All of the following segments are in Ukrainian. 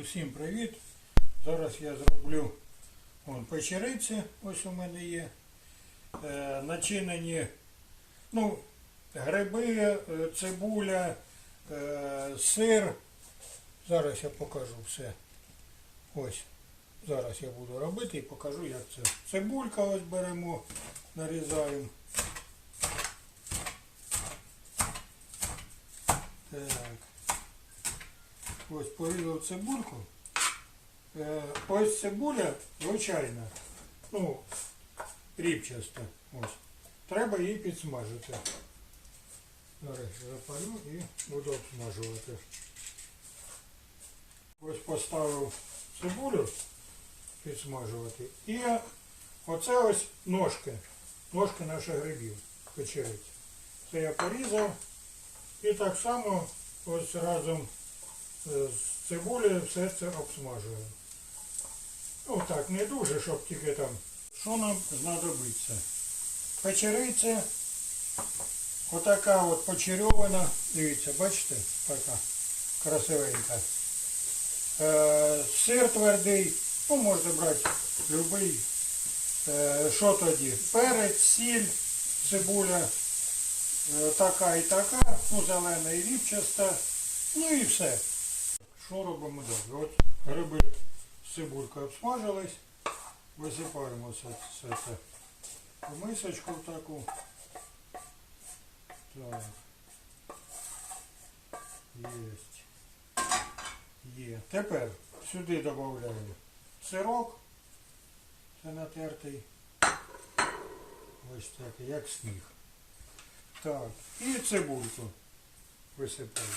Усім привіт! Зараз я зроблю вон, печериці, ось у мене є. Е, начинені ну, гриби, е, цибуля, е, сир. Зараз я покажу все. Ось. Зараз я буду робити і покажу, як це. Цибулька ось беремо, нарізаємо. Так. Ось порізав цибульку. Е, ось цибуля звичайна. Ну, рібчаста. Ось. Треба її підсмажити. Зараз запалю і буду обсмажувати. Ось поставив цибулю підсмажувати. І оце ось ножки. Ножки наших грибів печериць. Це я порізав. І так само ось разом з цибулею все це обсмажую. Ну так, не дуже, щоб тільки там. Що нам знадобиться? Печериця, отака от почерьована, дивіться, бачите, така красивенька. Е, сир твердий, ну можна брати любий. Е, що тоді? Перець, сіль, цибуля, е, така і така, ну зелена і рібчаста, ну і все. Що робимо далі? От гриби з цибулькою обсмажились, висипаємо все, все це в мисочку таку. Так. Єсть. Є. Тепер сюди додаю сирок. Це натертий. Ось такий, як сніг. Так. І цибульку висипаю.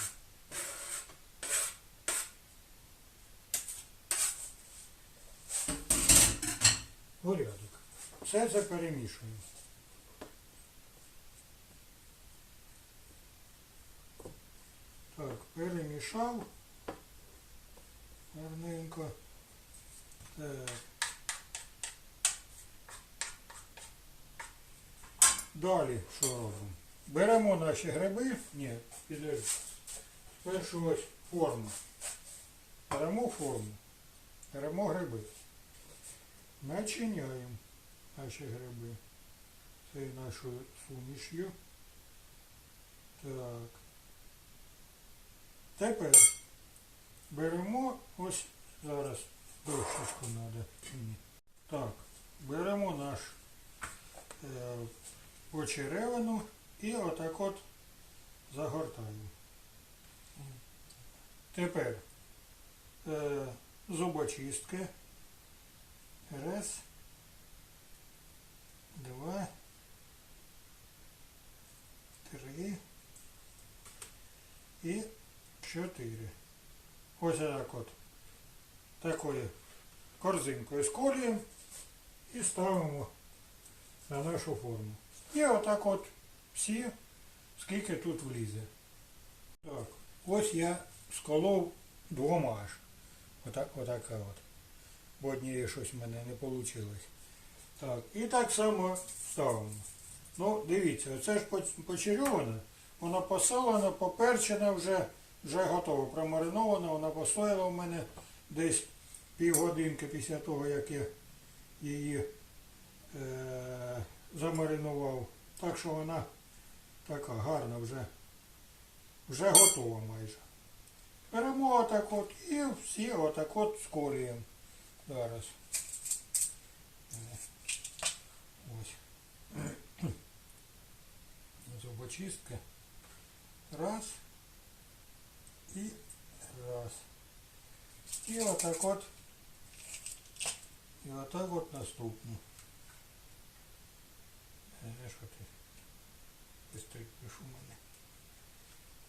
Порядок. Все це перемішую. Так, перемішав. Гарненько. Так. Далі що робимо? Беремо наші гриби. Ні, підожди. Спершу ось форму. Беремо форму. Беремо гриби. Начиняємо наші гриби. Це нашою суміш'ю. Так. Тепер беремо ось зараз дощечку треба. Так, беремо наш е, почеревину і отак от загортаємо. Тепер е, зубочистки. Раз, два, три і чотири. Ось так от. Такою корзинкою сколюємо і ставимо на нашу форму. І отак от всі, скільки тут влізе. Так, ось я сколов двома аж. Отак, отака от. Бо однієї щось в мене не вийшло. Так, і так само ставимо. Ну, дивіться, це ж поч- почерьована, вона посолена, поперчена вже, вже готова, промаринована, вона постояла в мене десь півгодинки після того, як я її е, замаринував. Так що вона така гарна вже, вже готова майже. Беремо отак от і всі отак от скорюємо. Зараз. Е, Ось. Зубочистка. Раз. І раз. І отак от. І отак от наступно. Е, Що ти? Бистрик пишу мене.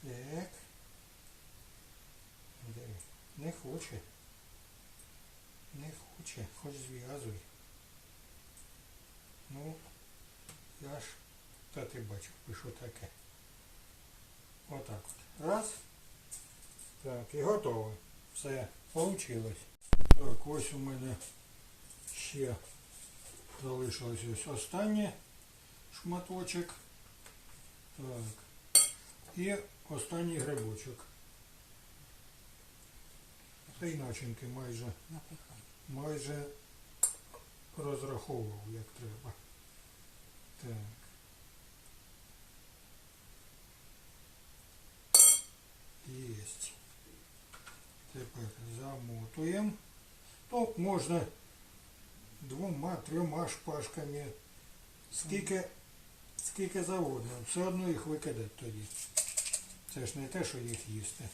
Так. Диви. Не хоче. Не хоче, хоч зв'язуй. Ну, я ж, та ти бачив, пишу таке. Отак от. Раз. Так, і готово. Все, получилось. Так, ось у мене ще залишилось ось останнє шматочок. Так. І останній грибочок. Та й начинки майже, Напихай. майже розраховував, як треба. Так. Єсть. Тепер замотуємо. То можна двома, трьома шпажками. Скільки, скільки завгодно. Все одно їх викидати тоді. Це ж не те, що їх їсти.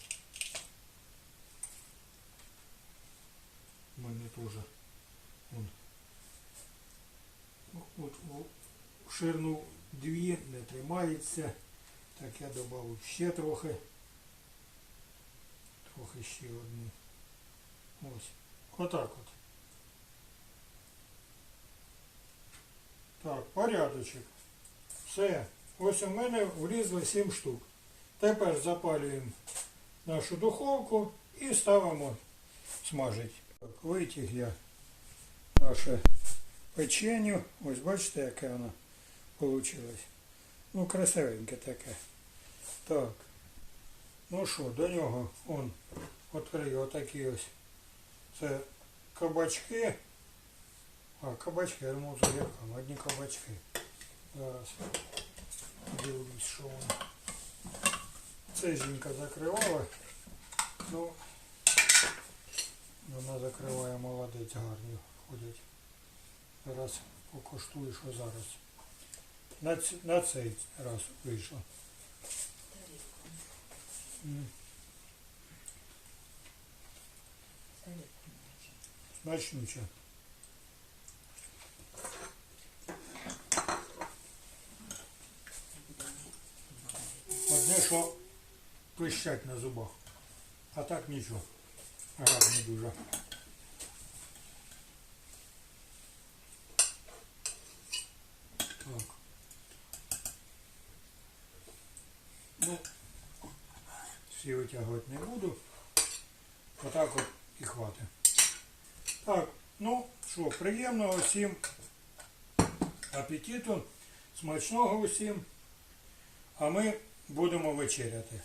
У мене теж. Вон. От, о, ширну дві не тримається. Так я додав ще трохи. Трохи ще одну. Ось. Отак от. Так, порядочок. Все. Ось у мене влізло 7 штук. Тепер запалюємо нашу духовку і ставимо смажити. Так, витяг я наше печеню. Ось бачите, яке воно вийшло. Ну, красивеньке таке. Так. Ну що, до нього он відкрию отакі ось. Це кабачки. А, кабачки, я думав, за гірками, одні кабачки. Зараз дивлюсь, що воно. Це жінка закривала. Ну, вона закриває молодець гарні ходять. Зараз покуштую, що зараз. На, ц- на цей раз вийшло. Смачнюче. Одне, що пищать на зубах. А так нічого. Гарно дуже. Так. Ну, всі витягувати не буду. Отак от і хватить. Так, ну що, приємного всім апетиту, смачного усім. А ми будемо вечеряти.